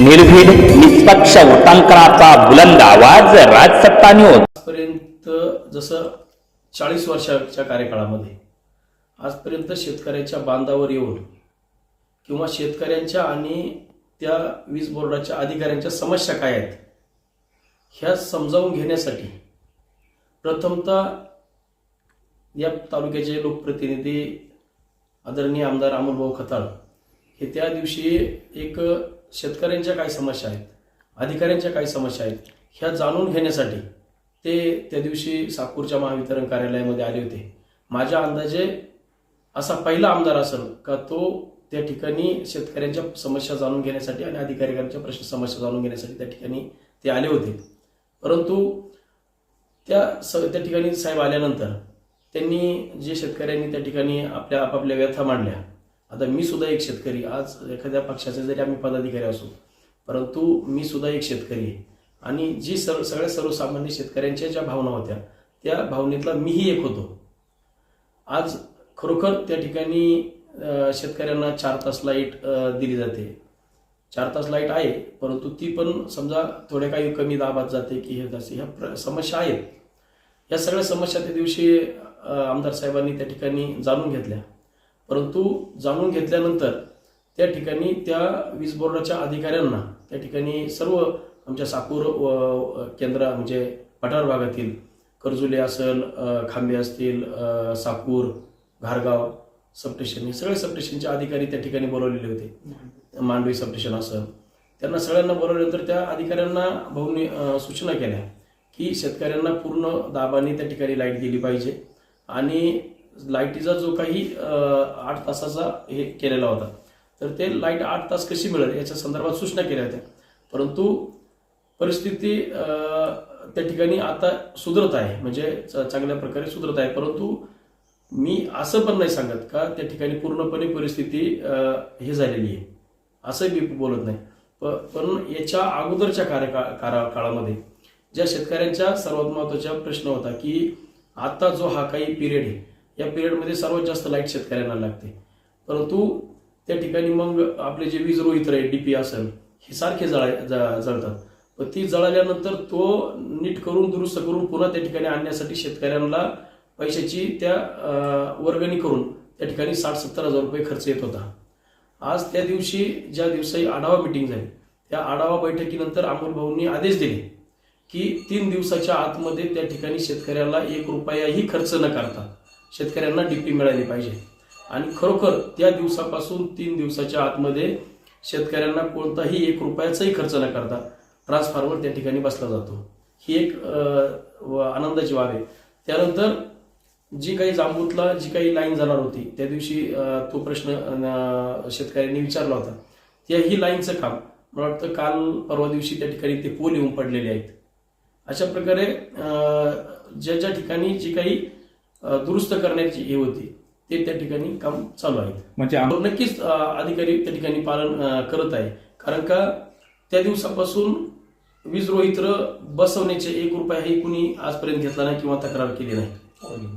निर्भीड निष्पक्ष उटंकराचा बुलंद आवाज राजसत्ता न्यूज आजपर्यंत जसं चाळीस वर्षाच्या कार्यकाळामध्ये आजपर्यंत शेतकऱ्याच्या बांधावर येऊन किंवा शेतकऱ्यांच्या आणि त्या वीज बोर्डाच्या अधिकाऱ्यांच्या समस्या काय आहेत ह्या समजावून घेण्यासाठी प्रथमतः या तालुक्याचे लोकप्रतिनिधी आदरणीय आमदार अमोलभाऊ खताळ हे त्या दिवशी एक शेतकऱ्यांच्या काय समस्या आहेत अधिकाऱ्यांच्या काय समस्या आहेत ह्या जाणून घेण्यासाठी ते त्या दिवशी साकूरच्या महावितरण कार्यालयामध्ये आले होते. माझ्या अंदाजे असा पहिला आमदार असेल का तो त्या ठिकाणी शेतकऱ्यांच्या समस्या जाणून घेण्यासाठी आणि अधिकाऱ्यांच्या प्रश्न समस्या जाणून घेण्यासाठी त्या ठिकाणी ते आले होते. परंतु त्या स त्या ठिकाणी साहेब आल्यानंतर त्यांनी जे शेतकऱ्यांनी त्या ठिकाणी आपल्या आपापल्या व्यथा मांडल्या आता मी सुद्धा एक शेतकरी आज एखाद्या पक्षाचे जरी आम्ही पदाधिकारी असू परंतु मी सुद्धा एक शेतकरी आहे. आणि जी सर्व सगळ्या सर्वसामान्य शेतकऱ्यांच्या ज्या भावना होत्या त्या भावनेतला मीही एक होतो. आज खरोखर त्या ठिकाणी शेतकऱ्यांना चार तास लाइट दिली जाते. चार तास लाइट आहे परंतु ती पण समजा थोड्या काही कमी दाबात जाते की हे जाते ह्या प्र- समस्या आहेत. या सगळ्या समस्या त्या दिवशी आमदार साहेबांनी त्या ठिकाणी जाणून घेतल्या. परंतु जाणून घेतल्यानंतर त्या ठिकाणी त्या वीज बोर्डाच्या अधिकाऱ्यांना त्या ठिकाणी सर्व आमच्या साकूर व केंद्र म्हणजे पठार भागातील कर्जुले असेल खांबे असतील साकूर घारगाव सबस्टेशन हे सगळे सबस्टेशनचे अधिकारी त्या ठिकाणी बोलवलेले होते. मांडवी सबस्टेशन असेल. त्यांना सगळ्यांना बोलवल्यानंतर त्या अधिकाऱ्यांना भाऊनी सूचना केल्या की शेतकऱ्यांना पूर्ण दाबाने त्या ठिकाणी लाइट दिली पाहिजे आणि लाईटीचा जो काही आठ तासाचा हे केलेला होता. तर ते लाइट आठ तास कशी मिळेल याच्या संदर्भात सूचना केल्या होत्या. परंतु परिस्थिती त्या ठिकाणी आता सुधरत आहे. म्हणजे च- चांगल्या प्रकारे सुधरत आहे. परंतु मी असं पण नाही सांगत का त्या ठिकाणी पूर्णपणे परिस्थिती हे झालेली आहे. असं मी बोलत नाही. प- पण याच्या अगोदरच्या कार्यकाळ काळामध्ये ज्या शेतकऱ्यांच्या सर्वात महत्त्वाचा प्रश्न होता की आता जो हा काही पिरियड आहे या पिरियडमध्ये सर्वात जास्त लाइट शेतकऱ्यांना लागते. परंतु त्या ठिकाणी मग आपले जे वीज रोहित्र आहे डीपी असेल हे सारखे जळा जळतात. पण ती जळाल्यानंतर तो नीट करून दुरुस्त करून पुन्हा त्या ठिकाणी आणण्यासाठी शेतकऱ्यांना पैशाची त्या वर्गणी करून त्या ठिकाणी साठ सत्तर हजार रुपये खर्च येत होता. आज त्या दिवशी ज्या दिवसाही आढावा मिटिंग झाली त्या आढावा बैठकीनंतर अमोल भाऊंनी आदेश दिले की तीन दिवसाच्या आतमध्ये त्या ठिकाणी शेतकऱ्याला एक रुपयाही खर्च न करता शेतकऱ्यांना डीपी मिळाली पाहिजे. आणि खरोखर त्या दिवसापासून तीन दिवसाच्या आतमध्ये शेतकऱ्यांना कोणताही एक रुपयाचाही खर्च न करता ट्रान्सफॉर्मर त्या ठिकाणी बसला जातो. ही एक व आनंदाची बाब आहे. त्यानंतर जी काही जांबूतला जी काही लाईन जाणार होती त्या दिवशी तो प्रश्न शेतकऱ्यांनी विचारला होता. त्या ही लाईनचं काम मला वाटतं काल परवा दिवशी त्या ठिकाणी ते पोल येऊन पडलेले आहेत. अशा प्रकारे ज्या ज्या ठिकाणी जी काही दुरुस्त करण्याची हे होती. ते त्या ठिकाणी काम चालू आहे म्हणजे आम- नक्कीच अधिकारी त्या ठिकाणी पालन करत आहे. कारण का त्या दिवसापासून वीज रोहित्र बसवण्याचे एक रुपयाही कुणी आजपर्यंत घेतला नाही किंवा तक्रार केली नाही.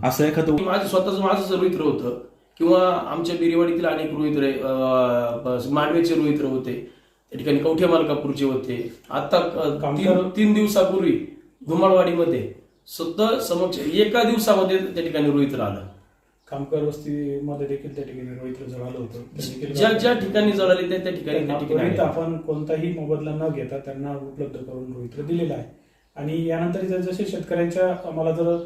असं एखादं माझं स्वतःच माझंच रोहित्र होतं. किंवा आमच्या बिरीवाडीतील अनेक रोहित्र मांडवेचे रोहित्र होते. त्या ठिकाणी कवठे मालकापूरचे होते. आता तीन दिवसापूर्वी धुमाळवाडीमध्ये सुद्धा समक्ष एका दिवसामध्ये त्या ठिकाणी रोहित्र आलं कामकर वस्तीमध्ये देखील त्या ठिकाणी रोहित्र जळालं होतं. देखील ज्या ज्या ठिकाणी जळाले त्या त्या ठिकाणी त्यांना त्या ठिकाणी त्वरित आहे. आपण कोणताही मोबदला न घेता त्यांना उपलब्ध करून रोहित्र दिलेला आहे. आणि यानंतर जर जसे शेतकऱ्यांच्या आम्हाला जर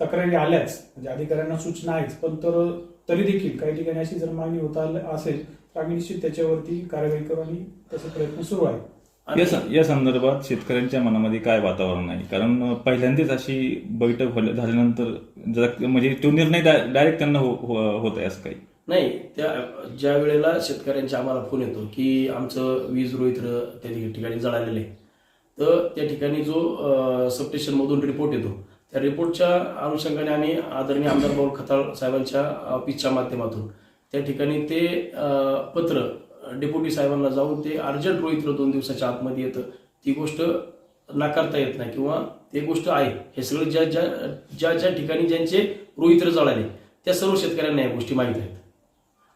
तक्रारी आल्याच म्हणजे अधिकाऱ्यांना सूचना आहेच पण तर तरी देखील काही ठिकाणी अशी जर मागणी होत आल- असेल तर आम्ही निश्चित त्याच्यावरती कारवाई करू आणि तसे प्रयत्न सुरू आहे. या स- या संदर्भात शेतकऱ्यांच्या मनामध्ये काय वातावरण आहे? कारण पहिल्यांदाच अशी बैठक झाल्यानंतर जरा म्हणजे तो निर्णय डायरेक्ट त्यांना हो- हो- होत आहे असं काही. नाही त्या ज्या वेळेला शेतकऱ्यांचा आम्हाला फोन येतो की आमचं वीज रोहित्र त्या ठिकाणी जळालेलं आहे. तर त्या ठिकाणी जो सबस्टेशन मधून रिपोर्ट येतो त्या रिपोर्टच्या अनुषंगाने आम्ही आदरणीय आमदार भाऊ खताळ साहेबांच्या ऑफिसच्या माध्यमातून त्या ठिकाणी ते अं, पत्र डेप्युटी साहेबांना जाऊन ते अर्जंट रोहित्र दोन दिवसाच्या आतमध्ये येतं. ती गोष्ट नाकारता येत नाही किंवा ते गोष्ट आहे. हे सगळं ज्या ज्या ज्या ज्या ठिकाणी ज्यांचे रोहित्र जळाले त्या सर्व शेतकऱ्यांना या गोष्टी माहीत आहेत.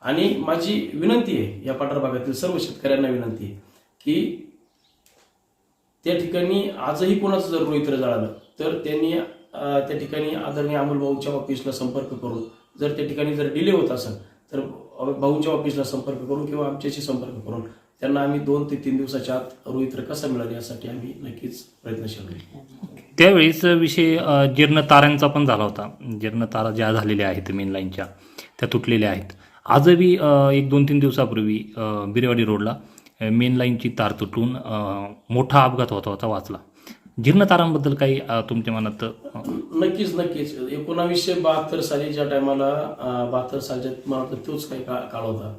आणि माझी विनंती आहे या पाठार भागातील सर्व शेतकऱ्यांना विनंती आहे की त्या ठिकाणी आजही कोणाचं जर रोहित्र जळालं तर त्यांनी त्या ठिकाणी आदरणीय अमोल भाऊंच्या ऑफिसला संपर्क करून जर त्या ठिकाणी जर डिले होत असेल तर भाऊंच्या ऑफिसला संपर्क करून किंवा आमच्याशी संपर्क करून त्यांना आम्ही दोन ते तीन दिवसाच्या आत रोहित्र कसा मिळाल यासाठी आम्ही नक्कीच प्रयत्नशील राहील. त्यावेळेस विषय जीर्ण तारांचा पण झाला होता. जीर्ण तारा ज्या झालेल्या आहेत मेन लाईनच्या त्या तुटलेल्या आहेत. आजही एक दोन तीन दिवसापूर्वी बिरेवाडी रोडला मेन लाईनची तार तुटून मोठा अपघात होता होता वाचला. जीर्ण तारांबद्दल काही तुमच्या मनात नक्कीच नक्कीच. एकोणावीसशे बहात्तर साली ज्या टायमाला बहात्तर सालच्या मला वाटतं तोच काही काळ होता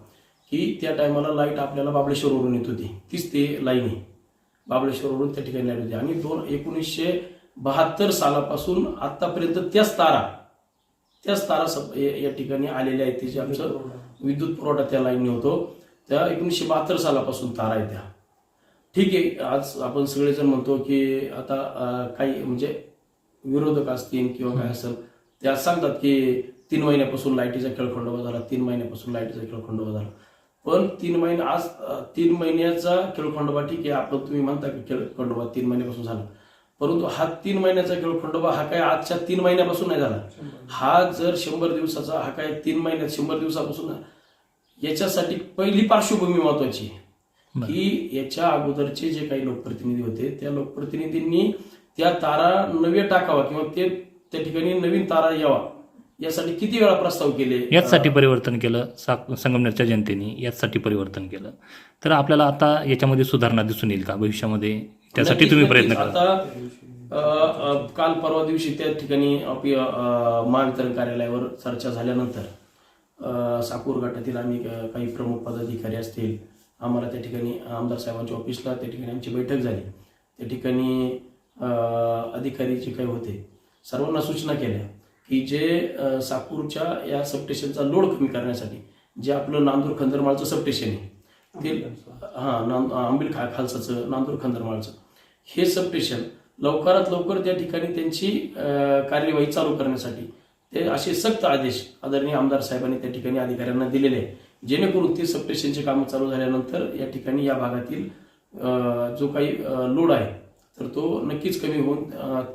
की त्या टायमाला लाइट आपल्याला बाबळेश्वरवरून येत होती. तीच ते लाईन आहे. बाबळेश्वरवरून त्या ठिकाणी लाइट होती. आणि दोन एकोणीसशे बहात्तर सालापासून आतापर्यंत त्याच तारा त्याच तारा सप- या या ठिकाणी आलेल्या आहेत. त्याचे आमचं विद्युत पुरवठा. त्या लाईनने होतो. त्या एकोणीसशे बहात्तर सालापासून तारा आहे त्या. ठीक आहे आज आपण सगळेजण म्हणतो की आता काही म्हणजे विरोधक असतील किंवा काय असेल त्या सांगतात की तीन महिन्यापासून लाईटीचा खेळखंडोबा झाला तीन महिन्यापासून लाईटीचा खेळखंडोबा झाला. पण तीन महिने आज तीन महिन्याचा खेळखंडोबा ठीक आहे आपण तुम्ही म्हणता की खेळखंडोबा तीन महिन्यापासून झाला. परंतु हा तीन महिन्याचा खेळखंडोबा हा काय आजच्या तीन महिन्यापासून नाही झाला. हा जर शंभर दिवसाचा हा काय तीन महिन्यात शंभर दिवसापासून याच्यासाठी पहिली पार्श्वभूमी महत्वाची आहे. की याच्या अगोदरचे जे काही लोकप्रतिनिधी होते त्या लोकप्रतिनिधींनी त्या तारा नव्या टाकावा किंवा ते त्या ठिकाणी नवीन तारा यावा यासाठी किती वेळा प्रस्ताव केले? याचसाठी परिवर्तन केलं संगमनेरच्या जनतेने याचसाठी परिवर्तन केलं. तर आपल्याला आता याच्यामध्ये सुधारणा दिसून येईल का भविष्यामध्ये? त्यासाठी तुम्ही. प्रयत्न आता काल परवा दिवशी त्या ठिकाणी महावितरण कार्यालयावर चर्चा झाल्यानंतर साकूर गटातील आम्ही काही प्रमुख पदाधिकारी असतील आम्हाला त्या ठिकाणी आमदार साहेबांच्या ऑफिसला त्या ठिकाणी आमची बैठक झाली. त्या ठिकाणी अधिकारी जे काही होते सर्वांना सूचना केल्या की जे सापूरच्या साकूरच्या या सबस्टेशनचा लोड कमी करण्यासाठी जे आपलं नांदूर खंदरमाळचं सबस्टेशन आहे ते हां नांद आंबील खा खालसाचं नांदूर खंदरमाळचं हे सबस्टेशन लवकरात लवकर त्या ठिकाणी त्यांची कार्यवाही चालू करण्यासाठी ते असे सक्त आदेश आदरणीय आमदार साहेबांनी त्या ठिकाणी अधिकाऱ्यांना दिलेले आहे जेणेकरून ते सबस्टेशनचे कामं चालू झाल्यानंतर या ठिकाणी या भागातील जो काही लोड आहे तर तो नक्कीच कमी होऊन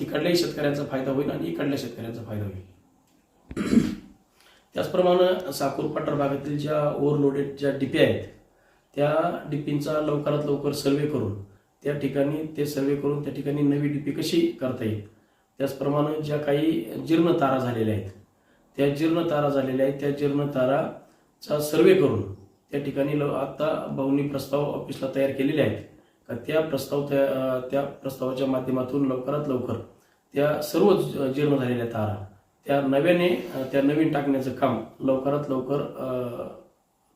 तिकडल्याही शेतकऱ्यांचा फायदा होईल आणि इकडल्या शेतकऱ्यांचा फायदा होईल. त्याचप्रमाणे साकूर पठार भागातील ज्या ओव्हरलोडेड ज्या डिपी आहेत त्या डिपींचा लवकरात लवकर सर्वे करून त्या ठिकाणी ते सर्वे करून त्या ठिकाणी नवी डिपी कशी करता येईल? त्याचप्रमाणे ज्या काही जीर्ण तारा झालेल्या आहेत त्या जीर्ण तारा झालेल्या आहेत त्या जीर्ण तारा चा सर्वे करून त्या ठिकाणी आता आत्ता भाऊनी प्रस्ताव ऑफिसला तयार केलेले आहेत. का त्या प्रस्ताव त्या त्या प्रस्तावाच्या माध्यमातून लवकरात लवकर त्या सर्व जीर्ण झालेल्या तारा त्या नव्याने त्या नवीन टाकण्याचं काम लवकरात लवकर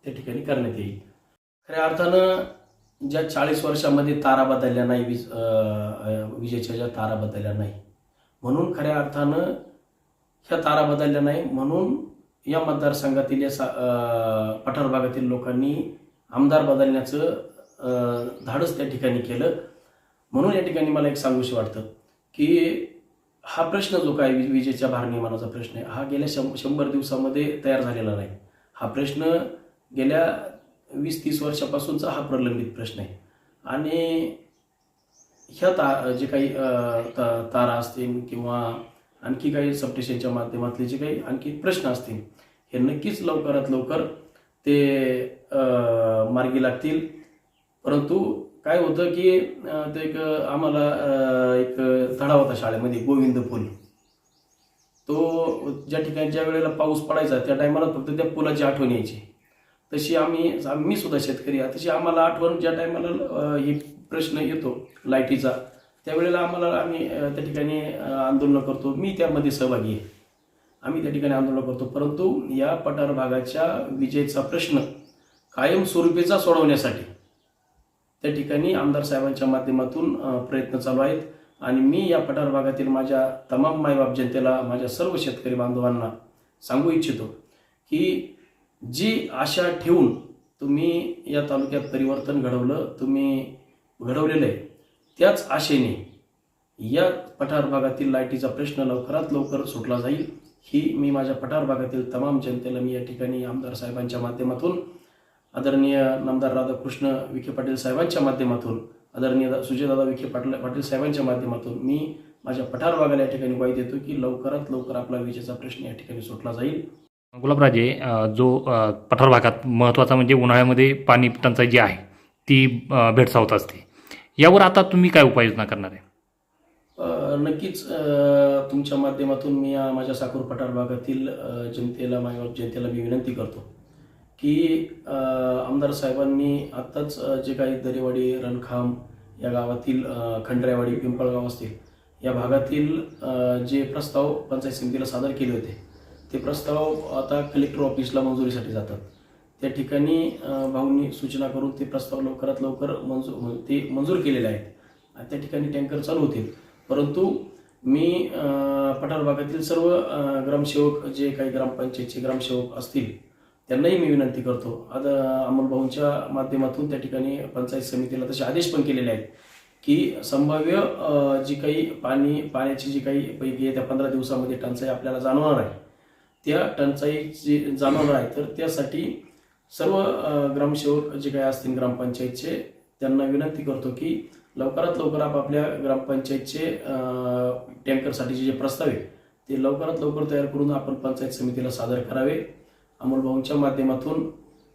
त्या ठिकाणी करण्यात येईल. खऱ्या अर्थानं ज्या चाळीस वर्षामध्ये तारा बदलल्या नाही वीज विजेच्या ज्या तारा बदलल्या नाही म्हणून खऱ्या अर्थानं ह्या तारा बदलल्या नाही म्हणून या मतदारसंघातील या सा पठार भागातील लोकांनी आमदार बदलण्याचं धाडस त्या ठिकाणी केलं. म्हणून या ठिकाणी मला एक सांगूशी वाटतं की हा प्रश्न जो काय वि- विजेच्या भारनियमानाचा प्रश्न आहे हा गेल्या शं शंभर दिवसामध्ये तयार झालेला नाही. हा प्रश्न गेल्या वीस तीस वर्षापासूनचा हा प्रलंबित प्रश्न आहे. आणि ह्या ता जे काही ता- तारा असतील किंवा आणखी काही सबस्टेशनच्या माध्यमातले जे काही आणखी प्रश्न असतील हे नक्कीच लवकरात लवकर ते मार्गी लागतील. परंतु काय होतं की ते एक आम्हाला एक धडा होता शाळेमध्ये गोविंद पूल तो ज्या ठिकाणी ज्या वेळेला पाऊस पडायचा त्या टायमाला फक्त त्या पुलाची आठवण यायची. तशी आम्ही आम्ही सुद्धा शेतकरी आहे तशी आम्हाला आठवण ज्या टायमाला हे प्रश्न येतो लाईटीचा त्यावेळेला आम्हाला आम्ही त्या ठिकाणी आंदोलनं करतो. मी त्यामध्ये सहभागी आहे. आम्ही त्या ठिकाणी आंदोलन करतो. परंतु या पठार भागाच्या विजेचा प्रश्न कायमस्वरूपीचा सोडवण्यासाठी त्या ठिकाणी आमदार साहेबांच्या माध्यमातून प्रयत्न चालू आहेत. आणि मी या पठार भागातील माझ्या तमाम मायबाप जनतेला माझ्या सर्व शेतकरी बांधवांना सांगू इच्छितो की जी आशा ठेवून तुम्ही या तालुक्यात परिवर्तन घडवलं तुम्ही घडवलेलं आहे त्याच आशेने या पठार भागातील लाईटीचा प्रश्न लवकरात लवकर सुटला जाईल. ही मी माझ्या पठार भागातील तमाम जनतेला मी या ठिकाणी आमदार साहेबांच्या माध्यमातून आदरणीय नामदार राधाकृष्ण विखे पाटील साहेबांच्या माध्यमातून आदरणीय सुजयदादा विखे पाटील पाटील साहेबांच्या माध्यमातून मी माझ्या पठार भागाला या ठिकाणी ग्वाही देतो की लवकरात लवकर आपला विजेचा प्रश्न या ठिकाणी सुटला जाईल. गुलाबराजे जो पठार भागात महत्त्वाचा म्हणजे उन्हाळ्यामध्ये पाणी टंचाई जी आहे ती भेडसावत असते. यावर आता तुम्ही काय उपाययोजना करणार आहे? नक्कीच तुमच्या माध्यमातून मी माझ्या साखर पठार भागातील जनतेला माझ्या जनतेला मी विनंती करतो की आमदार साहेबांनी आत्ताच जे काही दरेवाडी रणखाम या गावातील खंडऱ्यावाडी पिंपळगाव असतील या भागातील जे प्रस्ताव पंचायत समितीला सादर केले होते ते प्रस्ताव आता कलेक्टर ऑफिसला मंजुरीसाठी जातात. त्या ठिकाणी भाऊंनी सूचना करून ते प्रस्ताव लवकरात लवकर मंजूर ते मंजूर केलेले आहेत. त्या ठिकाणी टँकर चालू होतील. परंतु मी पठार भागातील सर्व ग्रामसेवक जे काही ग्रामपंचायतचे ग्रामसेवक असतील त्यांनाही मी विनंती करतो. आता अमलभाऊंच्या माध्यमातून त्या ठिकाणी पंचायत समितीला तसे आदेश पण केलेले आहेत की संभाव्य जी काही पाणी पाण्याची जी काही पैकी आहे त्या पंधरा दिवसामध्ये टंचाई आपल्याला जाणवणार आहे. त्या टंचाईची जाणवणार आहे तर त्यासाठी सर्व ग्रामसेवक जे काही असतील ग्रामपंचायतचे त्यांना विनंती करतो की लवकरात लवकर आपापल्या ग्रामपंचायतचे टँकरसाठीचे जे प्रस्ताव आहे ते लवकरात लवकर तयार करून आपण पंचायत समितीला सादर करावे. अमोलभाऊंच्या माध्यमातून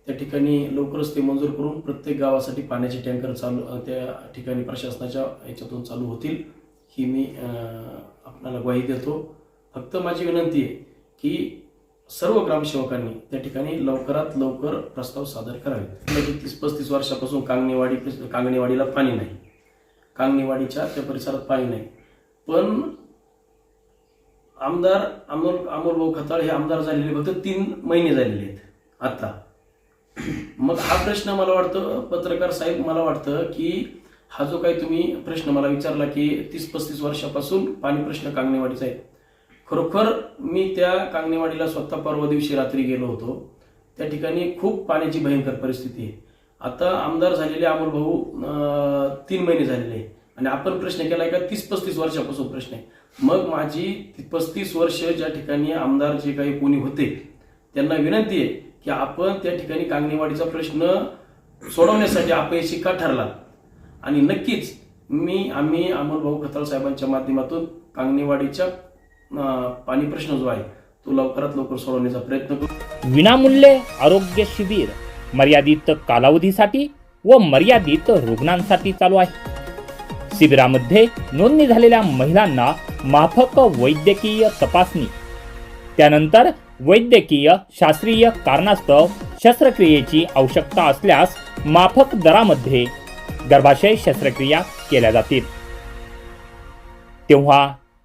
त्या ठिकाणी लवकरच ते मंजूर करून प्रत्येक गावासाठी पाण्याचे टँकर चालू त्या ठिकाणी प्रशासनाच्या याच्यातून चालू होतील ही मी आपणाला ग्वाही देतो. फक्त माझी विनंती आहे की सर्व ग्रामसेवकांनी त्या ठिकाणी लवकरात लवकर प्रस्ताव सादर करावे. म्हणजे तीस पस्तीस वर्षापासून कांगणेवाडी कांगणेवाडीला पाणी नाही. कांगणेवाडीच्या त्या परिसरात पाणी नाही. पण आमदार अमोल अमोल भाऊ खताळ हे आमदार झालेले फक्त तीन महिने झालेले आहेत. आता. मग हा प्रश्न मला वाटतं पत्रकार साहेब मला वाटतं की हा जो काही तुम्ही प्रश्न मला विचारला की तीस पस्तीस वर्षापासून पाणी प्रश्न कांगणेवाडीचा आहे खरोखर मी त्या कांगणेवाडीला स्वतः परवा दिवशी रात्री गेलो होतो. त्या ठिकाणी खूप पाण्याची भयंकर परिस्थिती आहे. आता आमदार झालेले अमोल भाऊ तीन महिने झालेले आहे. आणि आपण प्रश्न केलाय का तीस पस्तीस वर्षापासून प्रश्न आहे. मग माझी पस्तीस वर्ष ज्या ठिकाणी आमदार जे काही कोणी होते त्यांना विनंती आहे की आपण त्या ठिकाणी कांगणेवाडीचा प्रश्न सोडवण्यासाठी अपयशी का ठरला आणि नक्कीच मी आम्ही अमोल भाऊ खताळ साहेबांच्या माध्यमातून कांगणेवाडीच्या पाणी प्रश्न जो आहे तो लवकरात लवकर सोडवण्याचा प्रयत्न करू. विनामूल्य आरोग्य शिबिर मर्यादित कालावधीसाठी व मर्यादित रुग्णांसाठी चालू आहे. शिबिरामध्ये नोंदणी झालेल्या महिलांना माफक वैद्यकीय तपासणी. त्यानंतर वैद्यकीय शास्त्रीय कारणास्तव शस्त्रक्रियेची आवश्यकता असल्यास माफक दरामध्ये गर्भाशय शस्त्रक्रिया केल्या जातील. तेव्हा